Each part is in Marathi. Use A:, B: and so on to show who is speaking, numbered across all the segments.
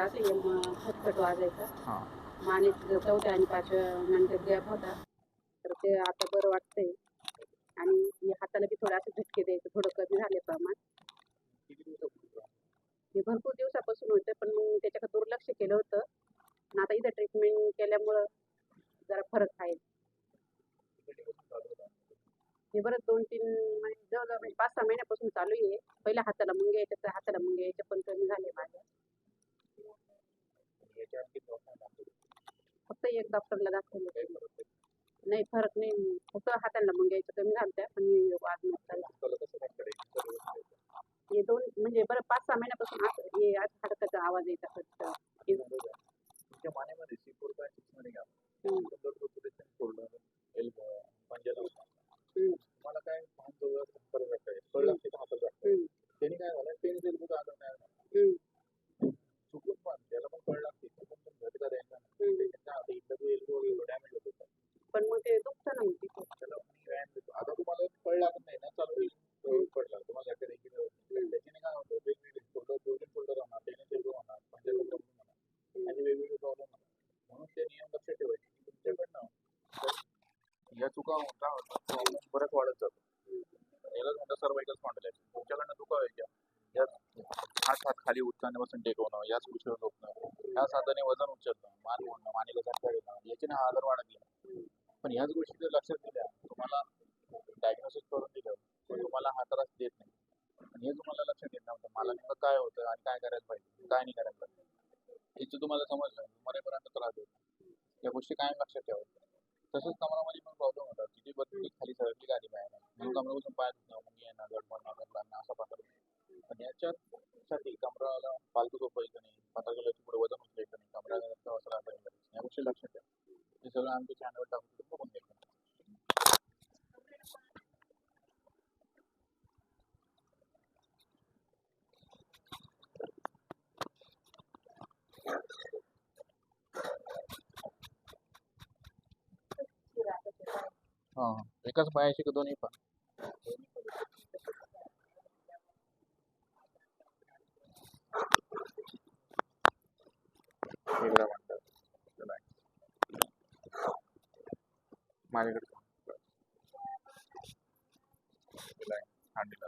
A: लागली मग खटखट वाजायचा.
B: हां.
A: माने चौथ्या आणि पाचव्या नंतर गॅप होता. तर ते आता बरं वाटतंय. आणि हे हाताला बी थोडं असं झटके द्यायचं थोडं कमी झाले प्रमाण. हे भरपूर दिवसापासून होतं पण मग त्याच्याकडे दुर्लक्ष केलं होतं. आणि आता इथं ट्रीटमेंट केल्यामुळं जरा फरक आहे. हे बरं दोन तीन महिने जवळजवळ म्हणजे पाच सहा महिन्यापासून चालू आहे. पहिल्या हाताला मुंगे यायच्या हाताला मुंगे यायच्या पण कमी झाले.
B: आणखी.
A: फक्त एक डॉक्टरला दाखवलं
B: नाही.
A: फरक नाही फक्त हाताला मुंगे यायच्या कमी झाल्या पण मी वाद नसताना
B: करायचं.
A: हे दोन म्हणजे बरं पाच सहा महिन्यापासून असं हे आज हाडकाचा आवाज यायचा फक्त हे
B: तुमच्या मानेमध्ये सी फोर पॉईंट सिक्समध्ये घ्या
A: हम्म.
B: शोल्डर एल्बो पंजाला
A: हम्म.
B: तुम्हाला काय पाच जवळ फरक वाटतंय कळलं की हातात वाटतंय
A: हम्म.
B: त्यांनी काय झालं पेन एल्बो आलं नाही
A: हम्म.
B: चुकून पण त्याला पण कळ लागते चुकून पण झटका द्यायचा नाही.
A: हम्म.
B: त्याच्यात काय होतं इथलं जो एल्बो डॅमेज होत होता
A: पण मग ते दुखतं ना मग तिथं.
B: त्याला मी व्यायाम देतो आता तुम्हाला कळ लागत नाही ना चालू होईल तो पडला तुम्हाला झटका द्यायची गरज नाही. त्याच्याने काय होतं वेगवेगळे शोल्डर दोन शोल्डर होणार टेनिस एल्बो होणार पंजाला प्रॉब्लेम होणार आणि वेगवेगळे प्रॉब्लेम होणार म्हणून ते नियम लक्षात ठेवायचे की तुमच्याकडनं तर या चुका होता होतात बरंच वाढत जातो. यालाच म्हणतात सर्वायकल स्पॉन्डिलायसिस तुमच्याकडनं चुका व्हायच्या. यात हात हात खाली उत्साहापासून टेकवणं याच उचल झोपणं या हाताने वजन उचलणं मान ओढणं मानेला झटका घेणं याच्याने हा आजार वाढत गेला. पण ह्याच गोष्टी जर लक्षात दिल्या तुम्हाला डायग्नोसिस करून दिलं पण तुम्हाला हा त्रास देत नाही. आणि हे तुम्हाला लक्षात येत नव्हतं. मला नेमकं काय होतं आणि काय करायला पाहिजे? काय नाही करायला पाहिजे? याचं तुम्हाला समजलं. मरेपर्यंत त्रास देत या गोष्टी कायम लक्षात ठेवायच्या. तसंच कमरामध्ये पण प्रॉब्लेम होता. किती बरं खाली सरकली गाडी बाहेर. म्हणून कमरापासून पाय दुखणं मुंगी येणं गडबडणं गडबडणं असा प्रकार. पण याच्यासाठी कमराला फालतू झोपायचं नाही. पत्रकालाची पुढे वजन हां एकाच पायाशी का दोन्ही पण वेगळा म्हणतात त्याला. माझ्याकडे त्याला हांडीला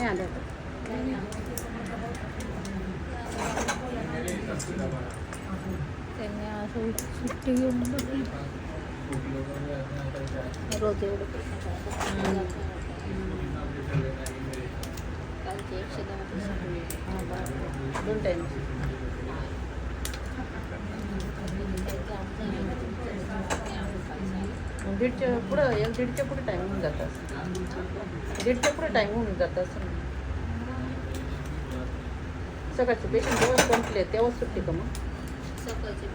A: आल्या का?
C: त्यांनी असं सुट्टी घेऊन बसली रोज एवढं पैसे कालचे एकशे दहा पैसे
A: हा, बरं. दोन टाइम दीडच्या पुढं एक दीडच्या पुढे टाईम होऊन जात असं. दीडच्या पुढे टाईम होऊन जात असं सकाळचे पेशंट जेव्हा संपले तेव्हाच सुट्टी का मग?
C: सकाळचे